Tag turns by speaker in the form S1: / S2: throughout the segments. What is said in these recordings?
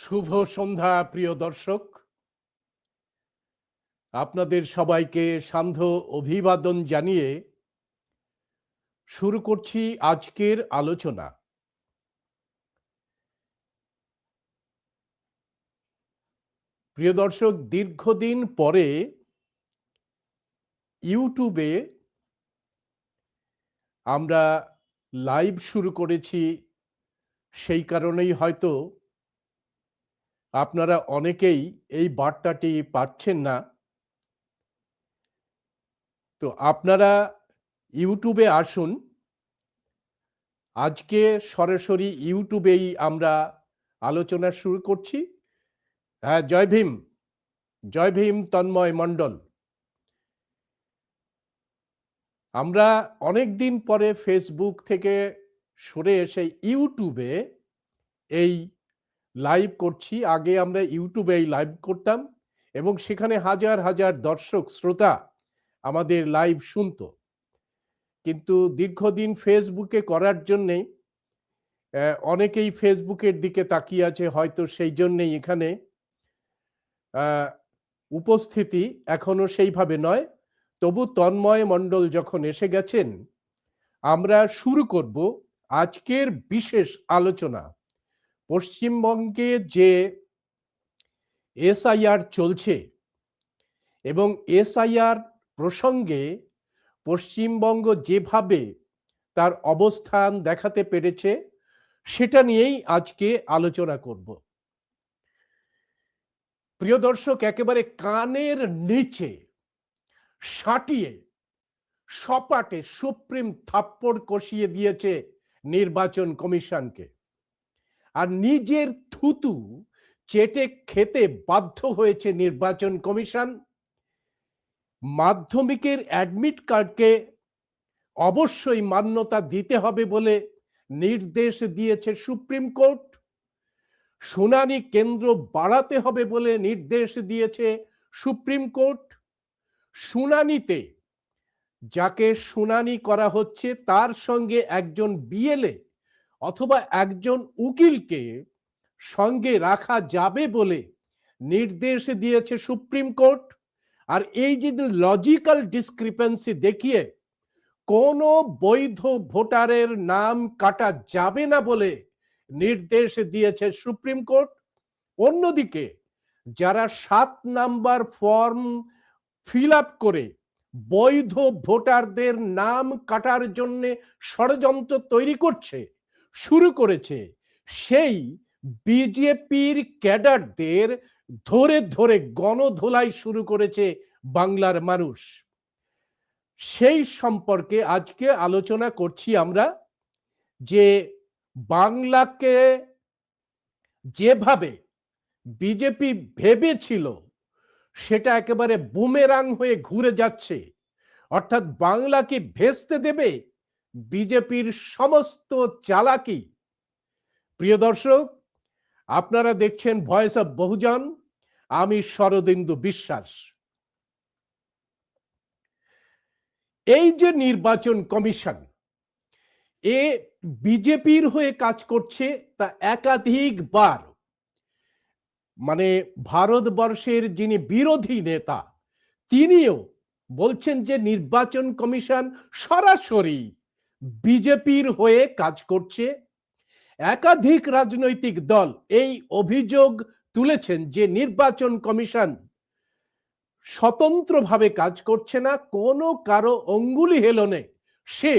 S1: শুভ সন্ধ্যা, প্রিয় দর্শক। আপনাদের সবাইকে সান্ধ্য অভিবাদন জানিয়ে শুরু করছি আজকের আলোচনা। প্রিয় দর্শক, দীর্ঘদিন পরে ইউটিউবে আমরা লাইভ শুরু করেছি, সেই কারণেই হয়তো আপনারা অনেকেই এই বার্তাটি পাচ্ছেন না। তো আপনারা ইউটিউবে আসুন। আজকে সরাসরি ইউটিউবেই আমরা আলোচনা শুরু করছি। হ্যাঁ জয় ভীম। জয় ভীম তন্ময় মণ্ডল। আমরা অনেক দিন পরে ফেসবুক থেকে সরে এসে ইউটিউবে এই লাইভ করছি। আগে আমরা ইউটিউবে লাইভ করতাম এবং সেখানে হাজার হাজার দর্শক, শ্রোতা আমাদের লাইভ শুনত। কিন্তু দীর্ঘদিন ফেসবুকে করার জন্যে অনেকেই ফেসবুকের দিকে তাকিয়ে আছে, হয়তো সেই জন্যেই এখানে উপস্থিতি এখনও সেইভাবে নয়। তবু তন্ময় মণ্ডল যখন এসে গেছেন, আমরা শুরু করব আজকের বিশেষ আলোচনা। পশ্চিমবঙ্গে যে এসআইআর চলছে এবং এসআইআর প্রসঙ্গে পশ্চিমবঙ্গ যেভাবে তার অবস্থান দেখাতে পেরেছে, সেটা নিয়েই আজকে আলোচনা করব। প্রিয় দর্শক, একেবারে কানের নিচে সাটিয়ে, সপাটে সুপ্রিম থাপ্পড় কষিয়ে দিয়েছে নির্বাচন কমিশনকে। আর নিজের থুতু চেটে খেতে বাধ্য হয়েছে নির্বাচন কমিশন। মাধ্যমিকের অ্যাডমিট কার্ডকে অবশ্যই মান্যতা দিতে হবে বলে নির্দেশ দিয়েছে সুপ্রিম কোর্ট। শুনানি কেন্দ্র বাড়াতে হবে বলে নির্দেশ দিয়েছে সুপ্রিম কোর্ট। শুনানিতে যাকে শুনানি করা হচ্ছে তার সঙ্গে একজন বিএলএ অথবা একজন উকিলকে সঙ্গে রাখা যাবে বলে নির্দেশ দিয়েছে সুপ্রিম কোর্ট। আর এই যে লজিক্যাল ডিসক্রিপেন্সি দেখিয়ে কোনো বৈধ ভোটারের নাম কাটা যাবে না বলে নির্দেশ দিয়েছে সুপ্রিম কোর্ট। অন্যদিকে যারা সাত নাম্বার ফর্ম ফিল আপ করে বৈধ ভোটারদের নাম কাটার জন্য ষড়যন্ত্র তৈরি করছে শুরু করেছে। সেই বিজেপির ক্যাডারদের ধরে ধরে গণধোলাই শুরু করেছে বাংলার মানুষ। সেই সম্পর্কে আজকে আলোচনা করছি আমরা যে বাংলাকে যেভাবে বিজেপি ভেবেছিল সেটা একেবারে বুমেরাং হয়ে ঘুরে যাচ্ছে। অর্থাৎ বাংলাকে ভেস্তে দেবে বিজেপির সমস্ত চালাকি। প্রিয় দর্শক, আপনারা দেখছেন ভয়েস অব বহুজন, আমি শরদিন্দু বিশ্বাস। এই যে নির্বাচন কমিশন, এ বিজেপির হয়ে কাজ করছে তা একাধিকবার মানে ভারতবর্ষের যিনি বিরোধী নেতা, তিনিও বলছেন যে নির্বাচন কমিশন সরাসরি বিজেপির হয়ে কাজ করছে। একাধিক রাজনৈতিক দল এই অভিযোগ তুলেছেন যে নির্বাচন কমিশন স্বতন্ত্রভাবে কাজ করছে না, কোনো কারও অঙ্গুলি হেলনে সে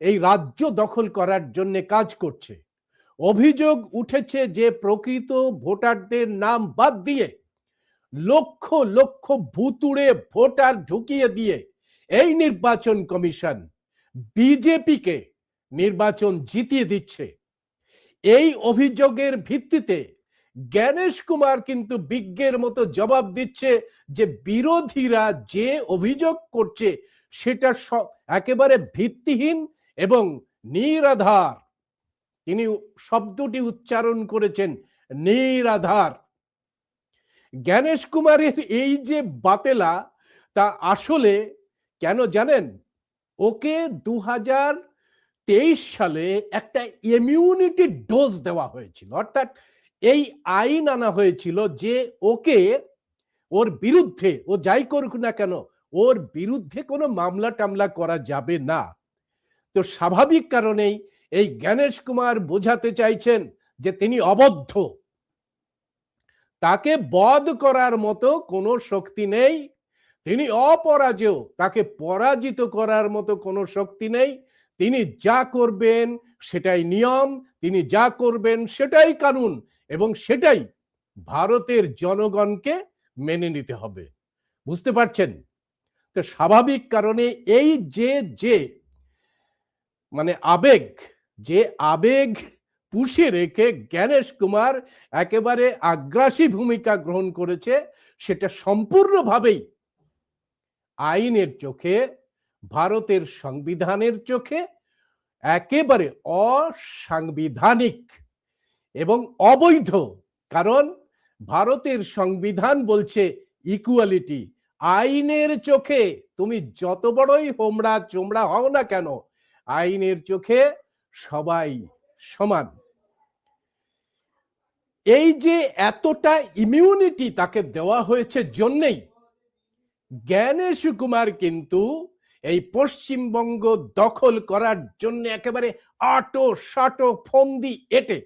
S1: এই রাজ্য দখল করার জন্য কাজ করছে। অভিযোগ উঠেছে যে প্রকৃত ভোটারদের নাম বাদ দিয়ে লক্ষ লক্ষ ভুতুড়ে ভোটার ঢুকিয়ে দিয়ে এই নির্বাচন কমিশন বিজেপিকে নির্বাচন জিতিয়ে দিচ্ছে। এই অভিযোগের ভিত্তিতে জ্ঞানেশ কুমার কিন্তু বিজ্ঞের মতো জবাব দিচ্ছে যে বিরোধীরা যে অভিযোগ করছে সেটা একেবারে ভিত্তিহীন এবং নিরাধার। তিনি শব্দটি উচ্চারণ করেছেন নিরাধার। জ্ঞানেশ কুমারের এই যে বাতেলা, তা আসলে কেন জানেন? ওকে দু হাজার তেইশ সালে একটা ইমিউনিটি ডোজ দেওয়া হয়েছিল। অর্থাৎ এই আইন আনা হয়েছিল যে ওকে ওর বিরুদ্ধে, ও যাই করুক না কেন, ওর বিরুদ্ধে কোনো মামলা টামলা করা যাবে না। তো স্বাভাবিক কারণেই এই জ্ঞানেশ কুমার বোঝাতে চাইছেন যে তিনি অবদ্ধ। তাকে বধ করার মতো কোনো শক্তি নেই। তিনি অপরাজেয়। তাকে পরাজিত করার মতো কোনো শক্তি নেই। তিনি যা করবেন সেটাই নিয়ম, তিনি যা করবেন সেটাই কানুন এবং সেটাই ভারতের জনগণকে মেনে নিতে হবে। বুঝতে পারছেন? তো স্বাভাবিক কারণে এই যে যে মানে আবেগ, যে আবেগ পুষে রেখে জ্ঞানেশ কুমার একেবারে আগ্রাসী ভূমিকা গ্রহণ করেছে, সেটা সম্পূর্ণভাবেই আইনের চোখে, ভারতের সংবিধানের চোখে একেবারে অসাংবিধানিক এবং অবৈধ। কারণ ভারতের সংবিধান বলছে ইকুয়ালিটি আইনের চোখে তুমি যত বড়ই হোমড়া চোমড়া হও না কেন, আইনের চোখে সবাই সমান। এই যে এতটা ইমিউনিটি তাকে দেওয়া হয়েছে জন্যেই জ্ঞানেশ কুমার কিন্তু এই পশ্চিমবঙ্গ দখল করার জন্য একেবারে আটো সাটো ফন্দি এটে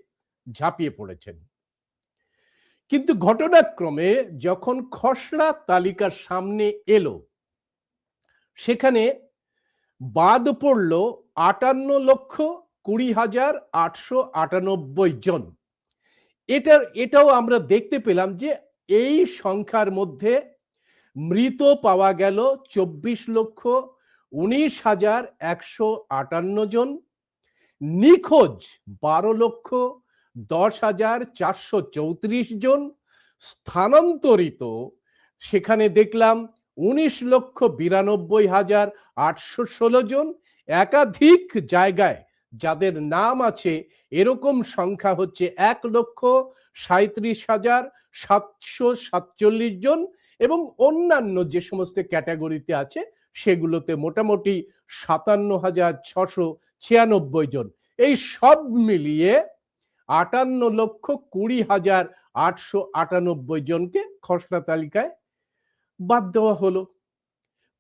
S1: ঝাঁপিয়ে পড়েছেন। কিন্তু ঘটনাক্রমে যখন খসড়া তালিকার সামনে এলো, সেখানে বাদ পড়ল আটান্ন লক্ষ কুড়ি হাজার আটশো আটানব্বই জন। এটার, এটাও আমরা দেখতে পেলাম যে এই সংখ্যার মধ্যে মৃত পাওয়া গেল চব্বিশ লক্ষ উনিশ হাজার একশো আটান্ন জন। নিখোঁজ বারো লক্ষ দশ হাজার চারশো চৌত্রিশ জন। স্থানান্তরিত, সেখানে দেখলাম উনিশ লক্ষ বিরানব্বই হাজার আটশো ষোলো জন। একাধিক জায়গায় যাদের নাম আছে, এরকম সংখ্যা হচ্ছে এক লক্ষ সাঁত্রিশ হাজার সাতশো সাতচল্লিশ জন। এবং অন্যান্য যে সমস্ত ক্যাটাগরিতে আছে, সেগুলোতে মোটামুটি সাতান্ন হাজার ছশো ছিয়ানব্বই জন। এই সব মিলিয়ে আটান্ন লক্ষ কুড়ি হাজার আটশো আটানব্বই জনকে খসড়া তালিকায় বাদ দেওয়া হলো।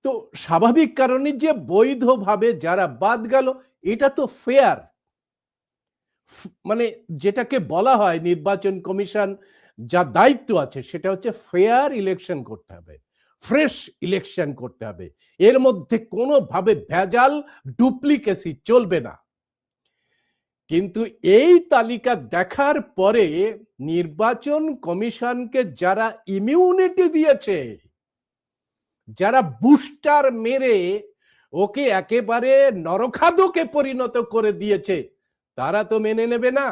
S1: তো স্বাভাবিক কারণে যে বৈধভাবে যারা বাদ গেল, এটা তো ফেয়ার মানে যেটাকে বলা হয় নির্বাচন কমিশন যা দায়িত্ব আছে সেটা হচ্ছে ফেয়ার ইলেকশন করতে হবে ফ্রেশ ইলেকশন করতে হবে। এর মধ্যে কোনোভাবে ভেজাল ডুপ্লিকেসি চলবে না। কিন্তু এই তালিকা দেখার পরে নির্বাচন কমিশনকে যারা ইমিউনিটি দিয়েছে, যারা বুস্টার মেরে ওকে একেবারে নরখাদকে পরিণত করে দিয়েছে, তারা তো মেনে নেবে না।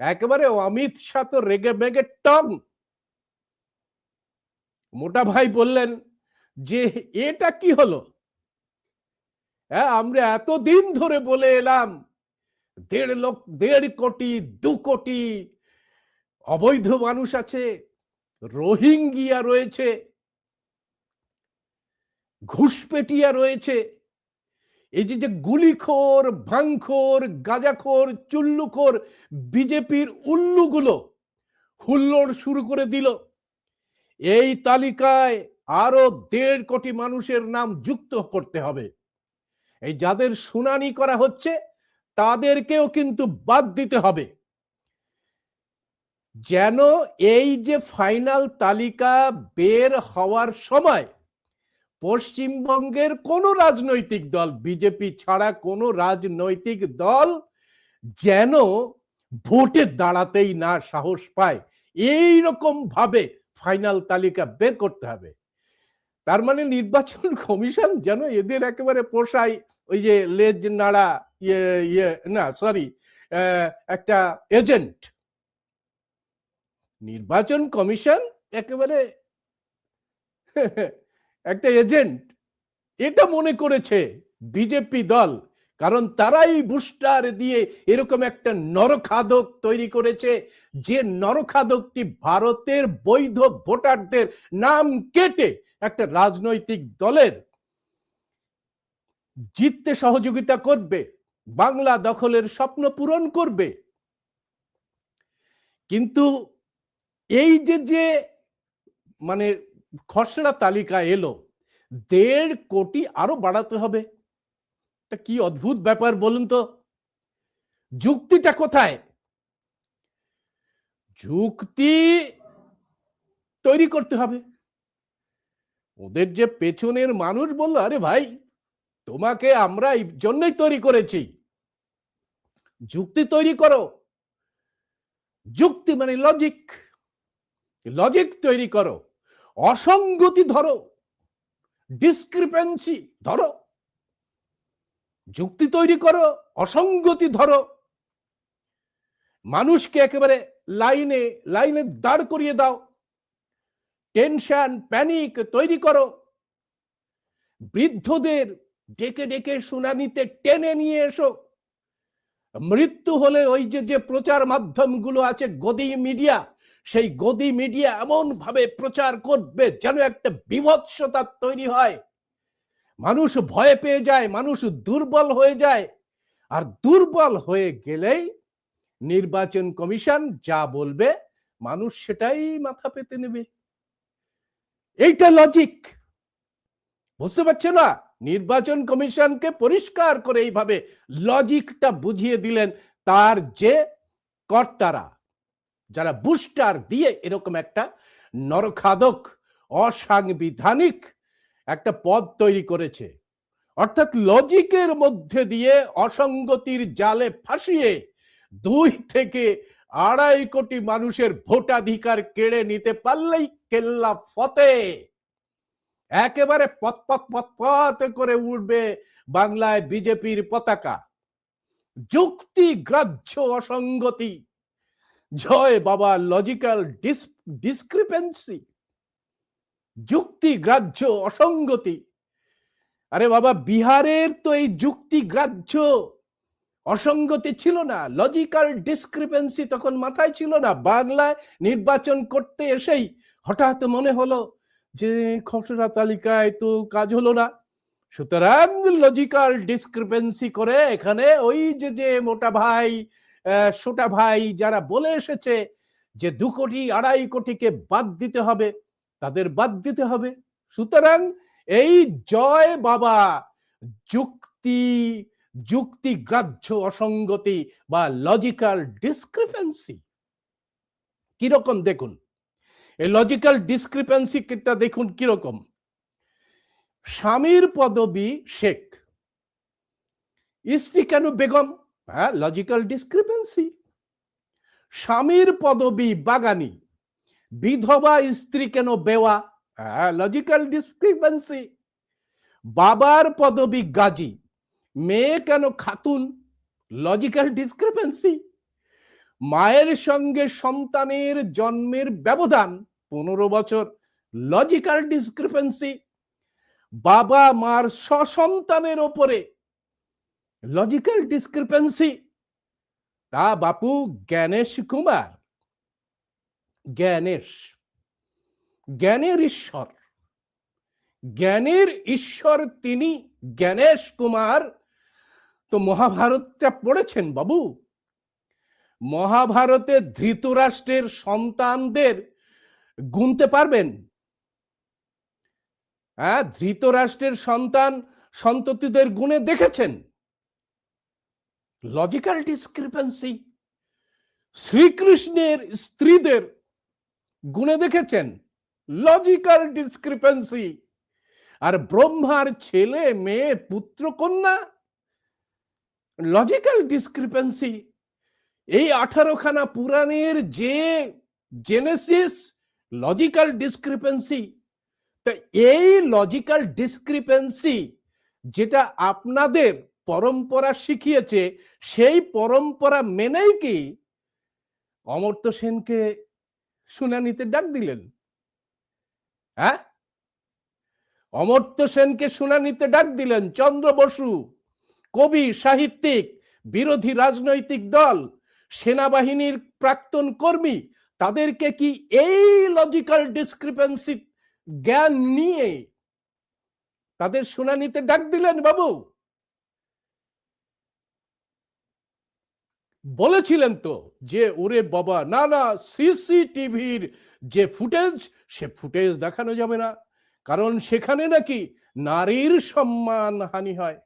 S1: একেবারে অমিত শাহ তো রেগে বেগে টং। মোটা ভাই বললেন, যে এটা কি হলো? হ্যাঁ আমরা এতদিন ধরে বলে এলাম, দেড় লক্ষ দেড় কোটি, দু কোটি অবৈধ মানুষ আছে, রোহিঙ্গিয়া রয়েছে ঘুষপেটিয়া রয়েছে এই যে যে গুলিখোর, ভাঙখোর, গাজাখোর, চুল্লুখোর, বিজেপির উল্লুগুলো হুল্লোড় শুরু করে দিল। এই তালিকায় আরও দেড় কোটি মানুষের নাম যুক্ত করতে হবে। এই যাদের শুনানি করা হচ্ছে, তাদেরকেও কিন্তু বাদ দিতে হবে। যেন এই যে ফাইনাল তালিকা বের হওয়ার সময় পশ্চিমবঙ্গের কোন রাজনৈতিক দল, বিজেপি ছাড়া কোনো রাজনৈতিক দল যেন ভোটে দাঁড়াতেই না সাহস পায়। এই রকম ভাবে ফাইনাল তালিকা বের করতে হবে। তার মানে নির্বাচন কমিশন যেন এদের একেবারে পোষায়, ওই যে লেজ নাড়া ইয়ে ইয়ে না সরি একটা এজেন্ট নির্বাচন কমিশন একেবারে একটা এজেন্ট। এটা মনে করেছে বিজেপি দল, কারণ তারাই বুস্টার দিয়ে এরকম একটা নরখাদক তৈরি করেছে, যে নরখাদকটি ভারতের বৈধ ভোটারদের নাম কেটে একটা রাজনৈতিক দলের জিততে সহযোগিতা করবে, বাংলা দখলের স্বপ্ন পূরণ করবে। কিন্তু এই যে যে মানে খসড়া তালিকা এলো, দেড় কোটি আরও বাড়াতে হবে। এটা কি অদ্ভুত ব্যাপার বলুন তো? যুক্তিটা কোথায়? যুক্তি তৈরি করতে হবে। ওদের যে পেছনের মানুষ বলল, আরে ভাই, তোমাকে আমরা এই জন্যই তৈরি করেছি। যুক্তি তৈরি করো। যুক্তি মানে লজিক লজিক তৈরি করো। অসঙ্গতি ধরো ডিসক্রিপেন্সি ধরো, যুক্তি তৈরি করো, অসঙ্গতি ধরো, মানুষকে একেবারে লাইনে লাইনে দাঁড় করিয়ে দাও টেনশন প্যানিক তৈরি করো, বৃদ্ধদের ডেকে ডেকে শুনানিতে টেনে নিয়ে এসো, মৃত্যু হলে ওই যে যে প্রচার মাধ্যমগুলো আছে, গদি মিডিয়া সেই গদি মিডিয়া এমন ভাবে প্রচার করবে যেন একটা বিভৎসতা তৈরি হয়। মানুষ ভয় পেয়ে যায়, মানুষ দুর্বল হয়ে যায়। আর দুর্বল হয়ে গেলেই নির্বাচন কমিশন যা বলবে, মানুষ সেটাই মাথা পেতে নেবে। এইটা লজিক বুঝতে পারছে না? নির্বাচন কমিশনকে পরিষ্কার করে এইভাবে লজিকটা বুঝিয়ে দিলেন তার যে কর্তারা। যারা বুস্টার দিয়ে এরকম একটা নরখাদক, অসাংবিধানিক একটা পদ তৈরি করেছে। অর্থাৎ লজিকের মধ্যে দিয়ে অসঙ্গতির জালে ফাঁসিয়ে দুই থেকে আড়াই কোটি মানুষের ভোটাধিকার কেড়ে নিতে পারলেই কেল্লা ফতে। একেবারে পথ পথ পথ পথ করে উঠবে বাংলায় বিজেপির পতাকা। যুক্তি, গ্রাহ্য, অসঙ্গতি জয় বাবা লজিক্যাল ডিসক্রিপেন্সি যুক্তি গ্রাহ্য অসঙ্গতি। আরে বাবা, বিহারের তো এই যুক্তি গ্রাহ্য অসঙ্গতি ছিল না লজিক্যাল ডিসক্রিপেন্সি তখন মাথায় ছিল না। বাংলায় নির্বাচন করতে এসেই হঠাৎ মনে হলো যে খসড়া তালিকায় তো কাজ হলো না। সুতরাং লজিক্যাল ডিসক্রিপেন্সি করে এখানে ওই যে যে মোটা ভাই সোটা ভাই যারা বলে এসেছে যে দু কোটি, আড়াই কোটিকে বাদ দিতে হবে, তাদের বাদ দিতে হবে। সুতরাং এই জয় বাবা, যুক্তি, যুক্তিগ্রাহ্য অসঙ্গতি বা লজিক্যাল ডিসক্রিপেন্সি কীরকম দেখুন? এই লজিক্যাল ডিসক্রিপেন্সিটা দেখুন কীরকম? স্বামীর পদবি শেখ। স্ত্রী কেন বেগম? হ্যাঁ লজিক্যাল ডিসক্রিপেন্সি স্বামীর পদবি বাগানি, বিধবা স্ত্রী কেন বেওয়া? হ্যাঁ লজিক্যাল ডিসক্রিপেন্সি বাবার পদবি গাজী, মেয়ে কেন খাতুন? লজিক্যাল ডিসক্রিপেন্সি মায়ের সঙ্গে সন্তানের জন্মের ব্যবধান, পনেরো বছর লজিক্যাল ডিসক্রিপেন্সি বাবা মার সসন্তানের ওপরে লজিক্যাল ডিসক্রিপেন্সি তা বাপু জ্ঞানেশ কুমার। জ্ঞানেশ। জ্ঞানের ঈশ্বর। জ্ঞানের ঈশ্বর তিনি, জ্ঞানেশ কুমার। তো মহাভারতটা পড়েছেন বাবু? মহাভারতে ধৃতরাষ্ট্রের সন্তানদের গুনতে পারবেন। হ্যাঁ ধৃতরাষ্ট্রের সন্তান সন্ততিদের গুণে দেখেছেন। Logical discrepancy. শ্রীকৃষ্ণের স্ত্রীদের গুণে দেখেছেন লজিক্যাল ডিসক্রিপেন্সি। আর ব্রহ্মার ছেলে, মেয়ে, পুত্র, কন্যা, লজিক্যাল ডিসক্রিপেন্সি। এই আঠারোখানা পুরাণের যে জেনেসিস লজিক্যাল ডিসক্রিপেন্সি, তো এই লজিক্যাল ডিসক্রিপেন্সি যেটা আপনাদের পরম্পরা শিখিয়েছে, সেই পরম্পরা মেনেই কি অমর্ত্য সেনকে শুনানিতে ডাক দিলেন? হ্যাঁ অমর্ত্য সেনকে শুনানিতে ডাক দিলেন চন্দ্র বসু, কবি, সাহিত্যিক, বিরোধী রাজনৈতিক দল, সেনাবাহিনীর প্রাক্তন কর্মী, তাদেরকে কি এই লজিক্যাল ডিসক্রিপেন্সি জ্ঞান নিয়ে তাদের শুনানিতে ডাক দিলেন বাবু? বলেছিলেন তো যে, ওরে বাবা, না না, সিসিটিভির যে ফুটেজ, সে ফুটেজ দেখানো যাবে না। কারণ সেখানে নাকি নারীর সম্মান হানি হয়।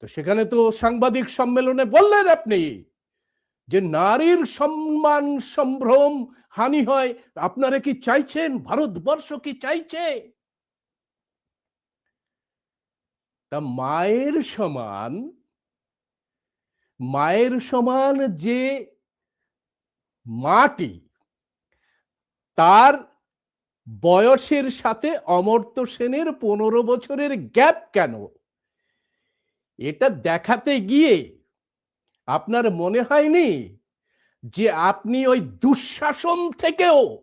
S1: তো সেখানে তো সাংবাদিক সম্মেলনে বললেন আপনি যে, নারীর সম্মান সম্ভ্রম হানি হয়। আপনারা কি চাইছেন? ভারতবর্ষ কি চাইছে? তা মায়ের সমান মায়ের সমান যে মাটি, তার বয়সের সাথে অমর্ত্য সেনের পনেরো বছরের গ্যাপ কেন? এটা দেখাতে গিয়ে আপনার মনে হয়নি যে আপনি ওই দুঃশাসন থেকেও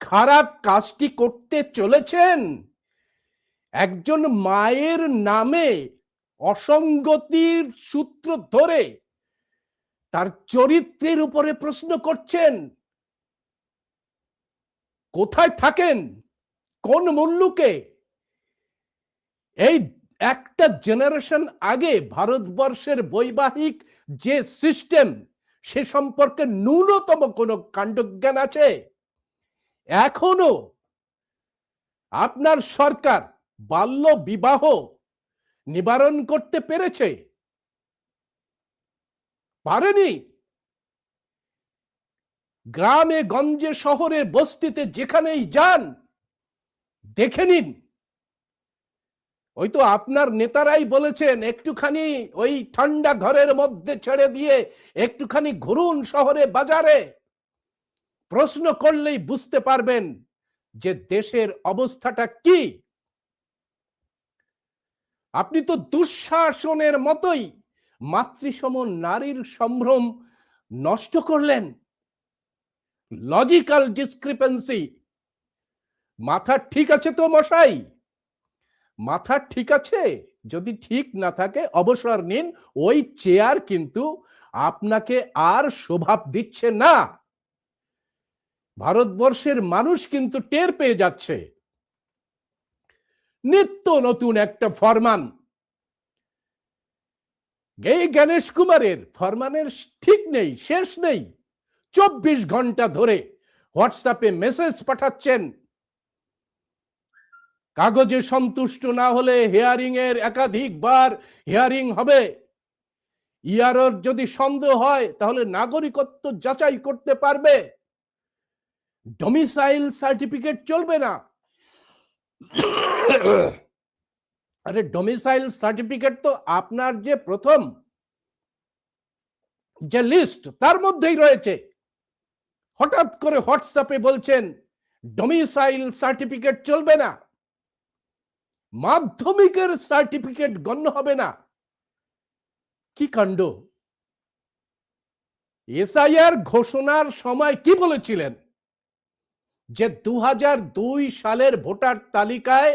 S1: খারাপ কাজটি করতে চলেছেন? একজন মায়ের নামে অসঙ্গতির সূত্র ধরে তার চরিত্রের উপরে প্রশ্ন করছেন, কোথায় থাকেন? কোন মুল্লুকে? এই একটা জেনারেশন আগে ভারতবর্ষের বৈবাহিক যে সিস্টেম, সে সম্পর্কে ন্যূনতম কোনো কাণ্ডজ্ঞান আছে? এখনও আপনার সরকার বাল্য বিবাহ নিবারণ করতে পেরেছে। পারেনি। গ্রামে, গঞ্জে, শহরে, বস্তিতে, যেখানেই যান, দেখে নিন। ওই তো আপনার নেতারাই বলেছেন, একটুখানি ওই ঠান্ডা ঘরের মধ্যে ছেড়ে দিয়ে একটুখানি ঘুরুন শহরে, বাজারে। প্রশ্ন করলেই বুঝতে পারবেন যে দেশের অবস্থাটা কি। আপনি তো দুঃশাসনের মতোই মাতৃসম নারীর সম্ভ্রম নষ্ট করলেন। লজিক্যাল ডিসক্রিপেন্সি মাথা ঠিক আছে তো মশাই? মাথা ঠিক আছে? যদি ঠিক না থাকে, অবসর নিন। ওই চেয়ার কিন্তু আপনাকে আর শোভাব দিচ্ছে না। ভারতবর্ষের মানুষ কিন্তু টের পেয়ে যাচ্ছে। নিত্য নতুন একটা ফরমান। এই গণেশ কুমারের ফরমানের ঠিক নেই, শেষ নেই। চব্বিশ ঘণ্টা ধরে হোয়াটসঅ্যাপে মেসেজ পাঠাচ্ছেন। কাগজে সন্তুষ্ট না হলে হিয়ারিং এর একাধিকবার হেয়ারিং হবে। ইয়ারর যদি সন্দেহ হয়, তাহলে নাগরিকত্ব যাচাই করতে পারবে। ডোমিসাইল সার্টিফিকেট চলবে না। আরে ডোমিসাইল সার্টিফিকেট তো আপনার যে প্রথম যে লিস্ট তার মধ্যেই রয়েছে। হঠাৎ করে হোয়াটসঅ্যাপে বলছেন ডোমিসাইল সার্টিফিকেট চলবে না। মাধ্যমিকের সার্টিফিকেট গণ্য হবে না। কি কাণ্ড? এসআইআর ঘোষণার সময় কি বলেছিলেন? যে দু হাজার দুই সালের ভোটার তালিকায়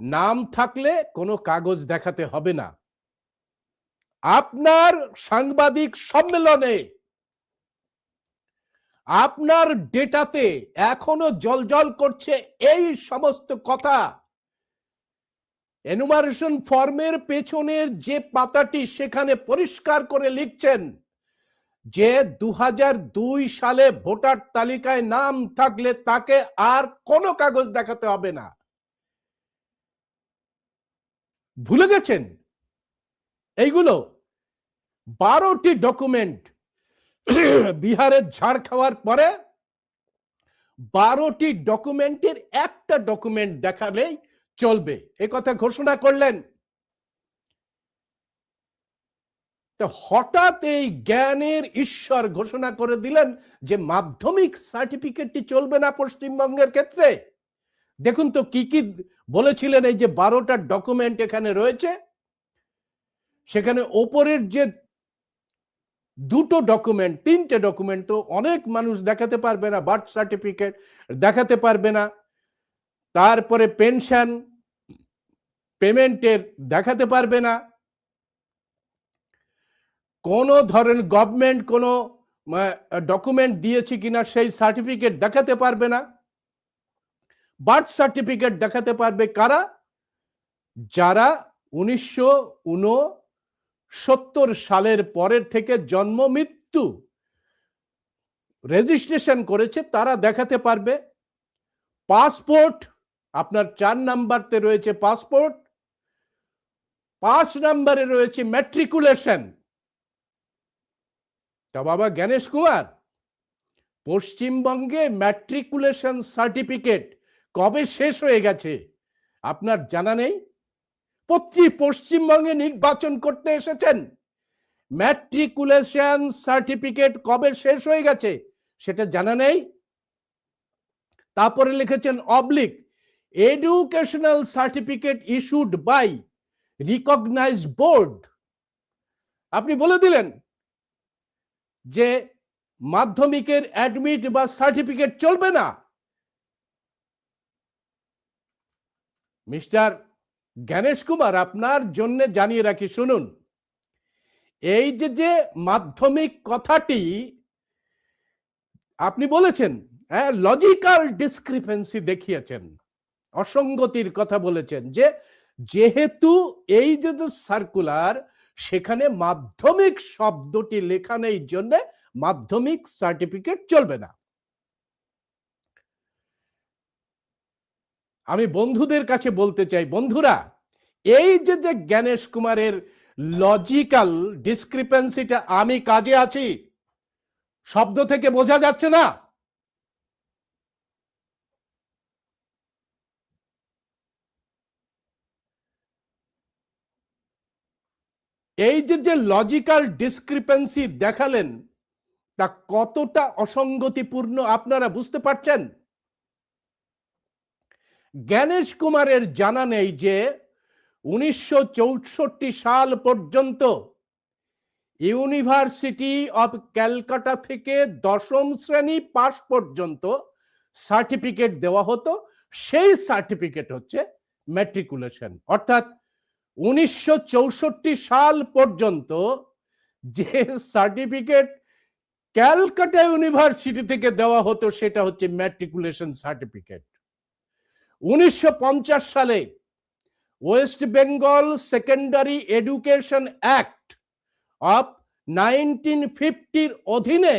S1: নাম থাকলে কোনো কাগজ দেখাতে হবে না। আপনার সাংবাদিক সম্মেলনে আপনার ডেটাতে এখনও জলজল করছে এই সমস্ত কথা। এনুমারেশন ফর্মের পেছনের যে পাতাটি সেখানে পরিষ্কার করে লিখছেন। যে দু হাজার দুই সালে ভোটার তালিকায় নাম থাকলে তাকে আর কোনো কাগজ দেখাতে হবে না। ভুলে গেছেন? এইগুলো বারোটি ডকুমেন্ট বিহারের ঝাড় খাওয়ার পরে বারোটি ডকুমেন্টের একটা ডকুমেন্ট দেখালেই চলবে। এ কথা ঘোষণা করলেন তো হঠাৎ এই জ্ঞানের ঈশ্বর ঘোষণা করে দিলেন যে মাধ্যমিক সার্টিফিকেটটি চলবে না পশ্চিমবঙ্গের ক্ষেত্রে। দেখুন তো কি কি বলেছিলেন এই যে বারোটা ডকুমেন্ট এখানে রয়েছে। সেখানে ওপরের যে দুটো ডকুমেন্ট, তিনটে ডকুমেন্ট তো অনেক মানুষ দেখাতে পারবে না, বার্থ সার্টিফিকেট দেখাতে পারবে না। তারপরে পেনশন পেমেন্টের দেখাতে পারবে না। কোন ধরনের গভর্নমেন্ট কোনো ডকুমেন্ট দিয়েছে কিনা সেই সার্টিফিকেট দেখাতে পারবে না। বার্থ সার্টিফিকেট দেখাতে পারবে কারা? যারা উনিশশো সত্তর সালের পরের থেকে জন্ম মৃত্যু রেজিস্ট্রেশন করেছে তারা দেখাতে পারবে। পাসপোর্ট আপনার চার নাম্বারতে রয়েছে পাসপোর্ট পাঁচ নাম্বারে রয়েছে ম্যাট্রিকুলেশন তা বাবা জ্ঞানেশ কুমার, পশ্চিমবঙ্গে ম্যাট্রিকুলেশন সার্টিফিকেট কবে শেষ হয়ে গেছে? আপনার জানা নেই? প্রতি পশ্চিমবঙ্গে নির্বাচন করতে এসেছেন। ম্যাট্রিকুলেশন সার্টিফিকেট কবে শেষ হয়ে গেছে সেটা জানা নেই? তারপরে লিখেছেন oblique educational certificate issued by recognise board আপনি বলে দিলেন যে মাধ্যমিকের অ্যাডমিট বা সার্টিফিকেট চলবে না। মিস্টার জ্ঞানেশ কুমার, আপনার জন্য জানিয়ে রাখি, শুনুন। এই যে যে মাধ্যমিক কথাটি আপনি বলেছেন হ্যাঁ লজিক্যাল ডিসক্রিপেন্সি দেখিয়েছেন, অসঙ্গতির কথা বলেছেন যে, যেহেতু এই যে সার্কুলার সেখানে মাধ্যমিক শব্দটি লেখা নেই, জন্য মাধ্যমিক সার্টিফিকেট চলবে না। আমি বন্ধুদের কাছে বলতে চাই, বন্ধুরা, এই যে যে জ্ঞানেশ কুমারের লজিক্যাল ডিসক্রিপেন্সিটা আমি কাজে আছি, শব্দ থেকে বোঝা যাচ্ছে না। এই যে যে লজিক্যাল ডিসক্রিপেন্সি দেখালেন, তা কতটা অসঙ্গতিপূর্ণ আপনারা বুঝতে পারছেন? জ্ঞানেশ কুমারের জানা নেই যে উনিশশো চৌষট্টি সাল পর্যন্ত ইউনিভার্সিটি অফ ক্যালকাটা থেকে দশম শ্রেণি পাস পর্যন্ত সার্টিফিকেট দেওয়া হতো। সেই সার্টিফিকেট হচ্ছে ম্যাট্রিকুলেশন অর্থাৎ উনিশশো চৌষট্টি সাল পর্যন্ত যে সার্টিফিকেট ক্যালকাটা ইউনিভার্সিটি থেকে দেওয়া হতো, সেটা হচ্ছে ম্যাট্রিকুলেশন সার্টিফিকেট। উনিশশো পঞ্চাশ সালে West Bengal secondary education act of nineteen ফিফটির অধীনে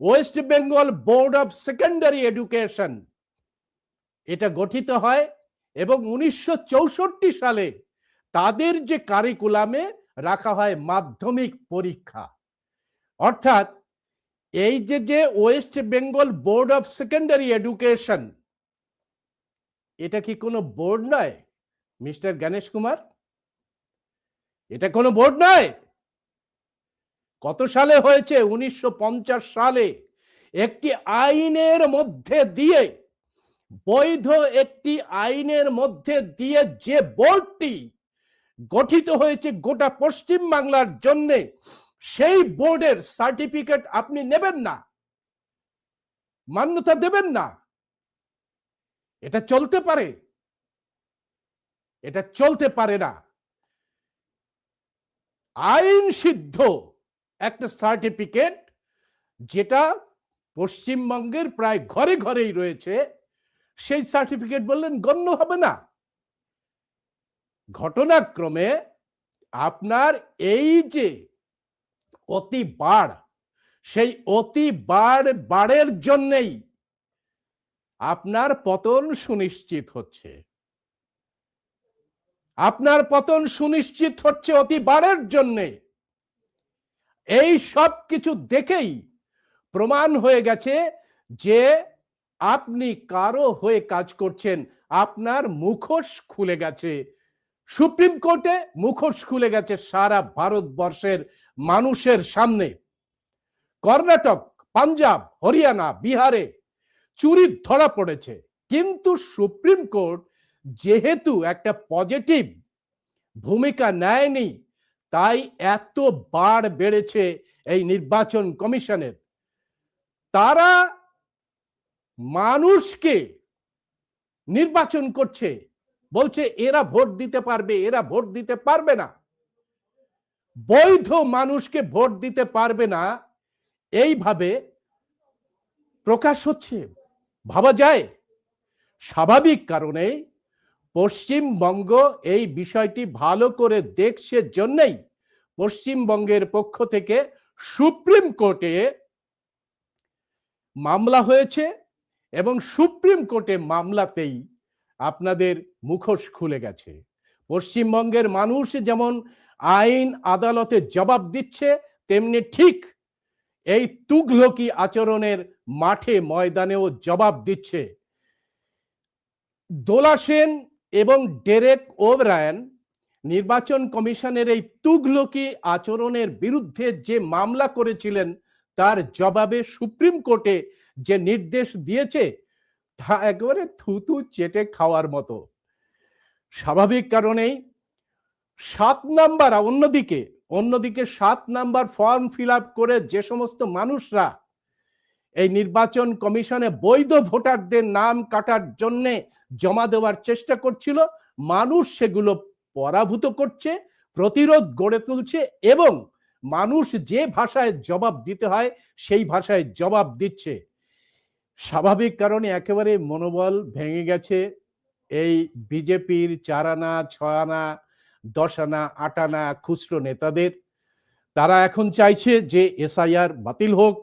S1: West Bengal board of secondary education এটা গঠিত হয় এবং উনিশশো চৌষট্টি সালে তাদের যে কারিকুলামে রাখা হয় মাধ্যমিক পরীক্ষা। অর্থাৎ এই যে যে West Bengal board of secondary education এটা কি কোনো বোর্ড নয় মিস্টার গণেশ কুমার এটা কোনো বোর্ড নয়? কত সালে হয়েছে? উনিশশো পঞ্চাশ সালে। একটি আইনের মধ্যে দিয়ে, বৈধ একটি আইনের মধ্যে দিয়ে যে বোর্ডটি গঠিত হয়েছে গোটা পশ্চিম বাংলার জন্যে। সেই বোর্ডের সার্টিফিকেট আপনি নেবেন না। মান্যতা দেবেন না। এটা চলতে পারে। এটা চলতে পারে না। আইন সিদ্ধ একটা সার্টিফিকেট যেটা পশ্চিমবঙ্গের প্রায় ঘরে ঘরেই রয়েছে। সেই সার্টিফিকেট বললেন গণ্য হবে না। ঘটনাক্রমে আপনার এই যে অতি বাড় সেই অতি বাড় বাড়ের জন্যেই আপনার পতন সুনিশ্চিত হচ্ছে। আপনার পতন সুনিশ্চিত হচ্ছে অতি বাড়ের জন্যে। এই সব কিছু দেখেই প্রমাণ হয়ে গেছে যে আপনি কারও হয়ে কাজ করছেন, আপনার মুখোশ খুলে গেছে। সুপ্রিম কোর্টে মুখোশ খুলে গেছে সারা ভারতবর্ষের মানুষের সামনে। কর্ণাটক, পাঞ্জাব, হরিয়ানা, বিহারে চুরি ধরা পড়েছে। কিন্তু সুপ্রিম কোর্ট যেহেতু একটা পজিটিভ ভূমিকা নেয়নি, তাই এত বার বেড়েছে এই নির্বাচন কমিশনের। তারা মানুষকে নির্বাচন করছে বলছে, এরা ভোট দিতে পারবে, এরা ভোট দিতে পারবে না। বৈধ মানুষকে ভোট দিতে পারবে না, এইভাবে প্রকাশ হচ্ছে। ভাবা যায়, স্বাভাবিক কারণে পশ্চিমবঙ্গ এই বিষয়টি ভালো করে দেখছে জন্যই পশ্চিমবঙ্গের পক্ষ থেকে সুপ্রিম কোর্টে মামলা হয়েছে এবং সুপ্রিম কোর্টে মামলাতেই আপনাদের মুখোশ খুলে গেছে। পশ্চিমবঙ্গের মানুষ যেমন আইন আদালতে জবাব দিচ্ছে, তেমনি ঠিক এই তুগলকি আচরণের মাঠে ময়দানেও জবাব দিচ্ছে। দোলা সেন এবং ডেরেক ওবরায়ন নির্বাচন কমিশনের এই তুগলকি আচরণের বিরুদ্ধে যে মামলা করেছিলেন, তার জবাবে সুপ্রিম কোর্টে যে নির্দেশ দিয়েছে তা একেবারে থুতু চেটে খাওয়ার মতো। স্বাভাবিক কারণেই সাত নাম্বার অন্যদিকে অন্যদিকে সাত নাম্বার ফর্ম ফিল আপ করে যে সমস্ত মানুষরা এই নির্বাচন কমিশনে বৈধ ভোটারদের নাম কাটার জন্য জমা দেওয়ার চেষ্টা করছিল, মানুষ সেগুলো পরাভূত করছে, প্রতিরোধ গড়ে তুলছে এবং মানুষ যে ভাষায় জবাব দিতে হয়, সেই ভাষায় জবাব দিচ্ছে। স্বাভাবিক কারণে একেবারে মনোবল ভেঙে গেছে। এই বিজেপির চারানা, ছয়ানা, দশানা, আটানা খুচরো নেতাদের, তারা এখন চাইছে যে এসআইআর বাতিল হোক,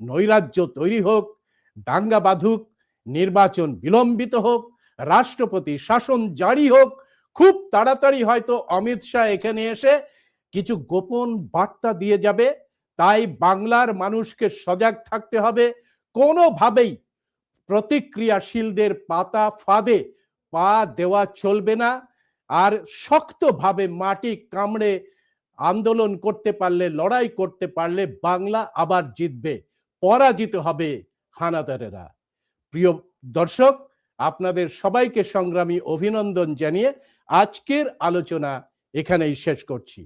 S1: নৈরাজ্য তৈরি হোক, দাঙ্গা বাঁধুক, নির্বাচন বিলম্বিত হোক, রাষ্ট্রপতি শাসন জারি হোক, খুব তাড়াতাড়ি হয়তো অমিত শাহ এখানে এসে কিছু গোপন বার্তা দিয়ে যাবে। তাই বাংলার মানুষকে সজাগ থাকতে হবে। কোনোভাবেই প্রতিক্রিয়াশীলদের পাতা ফাঁদে পা দেওয়া চলবে না আর শক্তভাবে মাটি কামড়ে আন্দোলন করতে পারলে, লড়াই করতে পারলে বাংলা আবার জিতবে, পরাজিত হবে হানাদারেরা। প্রিয় দর্শক, আপনাদের সবাইকে সংগ্রামী অভিনন্দন জানিয়ে আজকের আলোচনা এখানেই শেষ করছি।